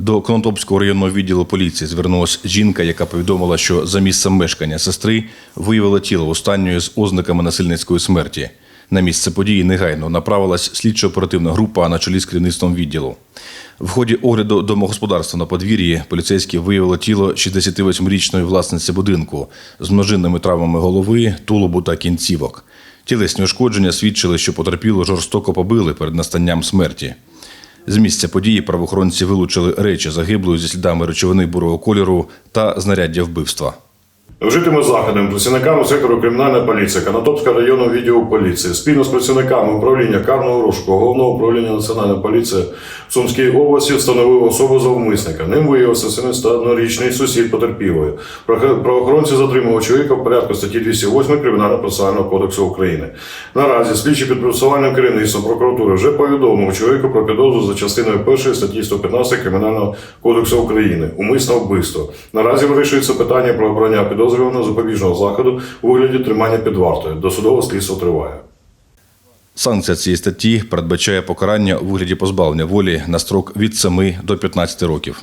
До Конотопського районного відділу поліції звернулася жінка, яка повідомила, що за місцем мешкання сестри виявила тіло останньої з ознаками насильницької смерті. На місце події негайно направилась слідчо-оперативна група на чолі з керівництвом відділу. В ході огляду домогосподарства на подвір'ї поліцейські виявили тіло 68-річної власниці будинку з множинними травмами голови, тулубу та кінцівок. Тілесні ушкодження свідчили, що потерпілу жорстоко побили перед настанням смерті. З місця події правоохоронці вилучили речі загиблої зі слідами речовини бурого кольору та знаряддя вбивства. Вжитими заходами працівниками сектору кримінальної поліції Канатопського районного відділу поліції спільно з працівниками управління карного розшуку головного управління національної поліції в Сумській області встановили особу зловмисника. Ним виявився 71-річний сусід потерпілої. Правоохоронці затримали чоловіка в порядку статті 208 Кримінального процесуального кодексу України. Наразі слідчі під процесуальним керівництвом прокуратури вже повідомив чоловіку про підозру за частиною 1 статті 115 Кримінального кодексу України умисне вбивство. Наразі вирішується питання про обрання підозрюваного запобіжного заходу у вигляді тримання під вартою. Досудове слідство триває. Санкція цієї статті передбачає покарання у вигляді позбавлення волі на строк від 7 до 15 років.